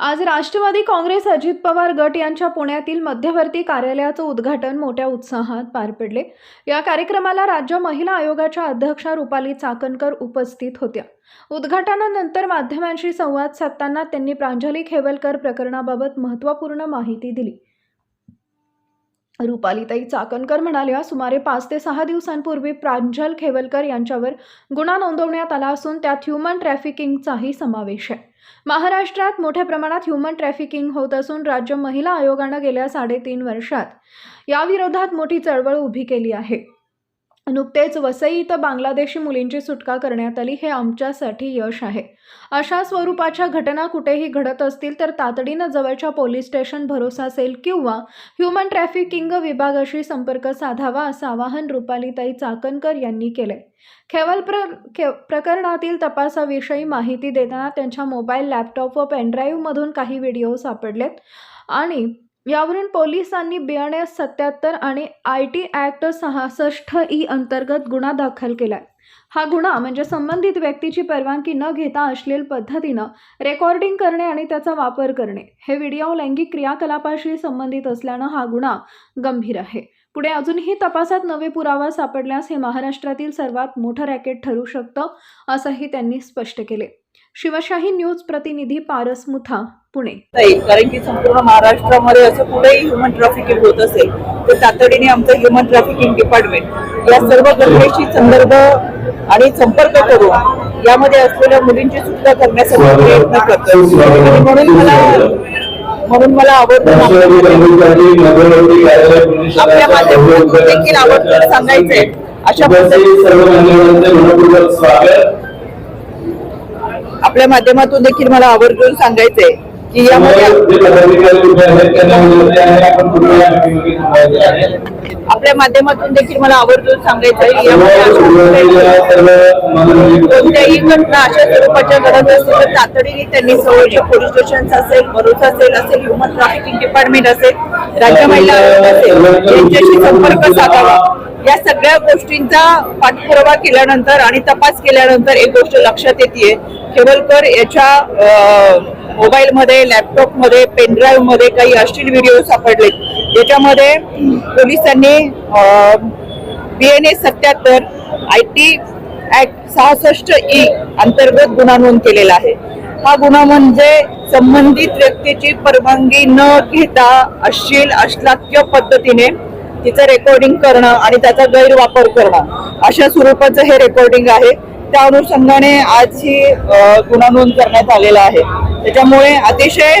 आज राष्ट्रवादी काँग्रेस अजित पवार गट यांच्या पुण्यातील मध्यवर्ती कार्यालयाचं उद्घाटन मोठ्या उत्साहात पार पडले. या कार्यक्रमाला राज्य महिला आयोगाच्या अध्यक्षा रुपाली चाकणकर उपस्थित होत्या. उद्घाटनानंतर माध्यमांशी संवाद साधताना त्यांनी प्रांजली खेवलकर प्रकरणाबाबत महत्त्वपूर्ण माहिती दिली. रुपालीताई चाकणकर म्हणाल्या सुमारे पाच ते सहा दिवसांपूर्वी प्रांजल खेवलकर यांच्यावर गुन्हा नोंदवण्यात आला असून त्यात ह्युमन ट्रॅफिकिंगचाही समावेश आहे. महाराष्ट्रात मोठ्या प्रमाणात ह्युमन ट्रॅफिकिंग होत असून राज्य महिला आयोगानं गेल्या साडेतीन वर्षात याविरोधात मोठी चळवळ उभी केली आहे. नुकतेच वसई इथं बांगलादेशी मुलींची सुटका करण्यात आली हे आमच्यासाठी यश आहे. अशा स्वरूपाच्या घटना कुठेही घडत असतील तर तातडीनं जवळच्या पोलीस स्टेशन भरोसा असेल किंवा ह्युमन ट्रॅफिकिंग विभागाशी संपर्क साधावा असं आवाहन रुपालीताई चाकणकर यांनी केलंय. खेवल प्र खे प्रकरणातील तपासाविषयी माहिती देताना त्यांच्या मोबाईल लॅपटॉप व पेनड्राईव्हमधून काही व्हिडिओ सापडलेत आणि यावरून पोलिसांनी बी एन एस सत्याहत्तर आणि आय टी ॲक्ट सहासष्ट ई अंतर्गत गुन्हा दाखल केला हा गुन्हा म्हणजे संबंधित व्यक्तीची परवानगी न घेता अश्लील पद्धतीनं रेकॉर्डिंग करणे आणि त्याचा वापर करणे. हे व्हिडिओ लैंगिक क्रियाकलापाशी संबंधित असल्यानं हा गुन्हा गंभीर आहे. पुढे अजूनही तपासात नवे पुरावा सापडल्यास हे महाराष्ट्रातील सर्वात मोठं रॅकेट ठरू शकतं असंही त्यांनी स्पष्ट केले. शिवशाही न्यूज प्रतिनिधी पारस मुथा पुणे. नाही कारण की संपूर्ण महाराष्ट्रामध्ये असं कुठेही ह्युमन ट्रॅफिकिंग होत असेल तर तातडीने आमचं ह्युमन ट्रॅफिकिंग डिपार्टमेंट या सर्व घटनेशी संदर्भ आणि संपर्क करून यामध्ये असलेल्या मुलींची सुटका करण्यासाठी प्रयत्न करतो. आणि म्हणून मला म्हणून मला आवडतं आपल्या माध्यमातून देखील आवर्जून सांगायचंय. अशा आपल्या माध्यमातून देखील मला आवर्जून सांगायचंय की यामध्ये आपल्या माध्यमातून देखील मला आवर्जून सांगायचं कोणत्याही- घटना अशा स्वरूपाच्या घडत असतील तर तातडीने त्यांनी जवळच्या पोलीस स्टेशन असेल भरोसा असेल असेल ह्युमन ट्रॅफिकिंग डिपार्टमेंट असेल राज्य महिला असेल यांच्याशी संपर्क साधावा. या सगळ्या गोष्टींचा पाठपुरावा केल्यानंतर आणि तपास केल्यानंतर एक गोष्ट लक्षात येते केवलकर याच्या मोबाईलमध्ये लॅपटॉपमध्ये पेनड्राईव्हमध्ये काही अश्लील व्हिडिओ सापडले याच्यामध्ये पोलिसांनी बी एन ए सत्याहत्तर आय टी ऍक्ट सहासष्ट ई अंतर्गत गुन्हा नोंद केलेला आहे. हा गुन्हा म्हणजे संबंधित व्यक्तीची परवानगी न घेता अश्लील अश्लाक्य पद्धतीने तिचं रेकॉर्डिंग करणं आणि त्याचा गैरवापर करणं अशा स्वरूपाचं हे रेकॉर्डिंग आहे. त्या अनुषंगाने आज ही गुन्हा नोंद करण्यात आलेला आहे. त्याच्यामुळे अतिशय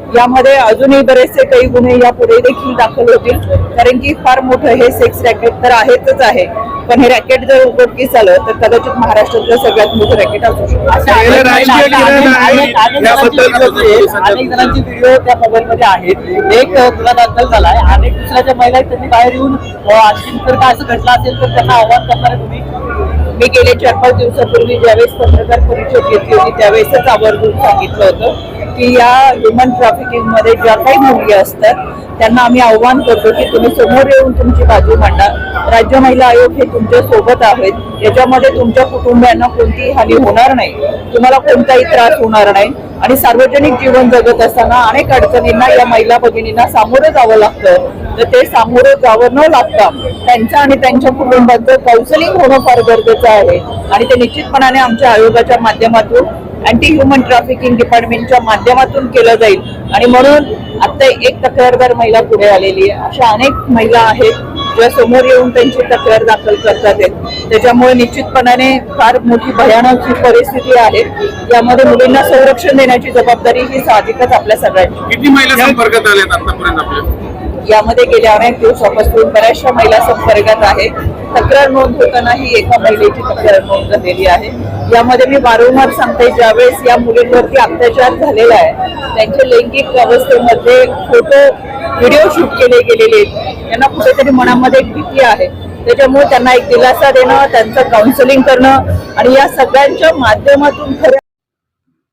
यामध्ये अजूनही बरेचसे काही गुन्हे यापुढे देखील दाखल होतील. कारण की फार मोठं हे सेक्स रॅकेट तर आहेतच आहे. पण हे रॅकेट जर उघडकीस आलं तर कदाचित महाराष्ट्रातलं सगळ्यात मोठं रॅकेट असू शकतं. हे अनेक जणांचे व्हिडिओ त्या मोबाईल मध्ये आहेत. एक गुन्हा दाखल झालाय. अनेक दुसऱ्याच्या महिला त्यांनी बाहेर येऊन आणखी जर काय असं घडलं असेल तर त्यांना आव्हान करणार तुम्ही मी गेले चार पाच दिवसापूर्वी ज्यावेळेस पत्रकार परिषद घेतली होती त्यावेळेसच आवर्जून सांगितलं होतं की या ह्युमन ट्रॅफिकिंगमध्ये ज्या काही मुली असतात त्यांना आम्ही आव्हान करतो की तुम्ही समोर येऊन तुमची बाजू मांडा. राज्य महिला आयोग हे तुमच्यासोबत आहेत. याच्यामध्ये तुमच्या कुटुंबियांना कोणतीही हानी होणार नाही. तुम्हाला कोणताही त्रास होणार नाही. आणि सार्वजनिक जीवन जगत असताना अनेक अडचणींना या महिला भगिनींना सामोरं जावं लागतं. तर ते सामोरं जावं न लागता त्यांचं आणि त्यांच्या कुटुंबाचं काउन्सिलिंग होणं फार गरजेचं आहे. आणि ते निश्चितपणाने आमच्या आयोगाच्या माध्यमातून अँटी ह्युमन ट्रॅफिकिंग डिपार्टमेंटच्या माध्यमातून केलं जाईल. आणि म्हणून आता एक तक्रारदार महिला पुढे आलेली आहे. अशा अनेक महिला आहेत ज्या समोर येऊन त्यांची तक्रार दाखल करतात आहेत. त्याच्यामुळे निश्चितपणाने फार मोठी भयानक ही परिस्थिती आहे. यामध्ये मुलींना संरक्षण देण्याची जबाबदारी ही साहजिकच आपल्या सगळ्यांची. किती महिला संपर्कात आल्यात आतापर्यंत आपल्या? यामध्ये गेल्या अनेक दिवसापासून बऱ्याचशा महिला संपर्कात आहे तक्रार नोंद होताना ही एका महिलेची तक्रार नोंद झालेली आहे. यामध्ये मी वारंवार सांगते ज्यावेळेस या मुलींवरती अत्याचार झालेला आहे त्यांच्या लैंगिक अवस्थेमध्ये फोटो व्हिडिओ शूट केले गेलेले आहेत. त्यांना कुठेतरी मनामध्ये एक भीती आहे. त्याच्यामुळे त्यांना एक दिलासा देणं त्यांचं काउन्सिलिंग करणं आणि या सगळ्यांच्या माध्यमातून खरं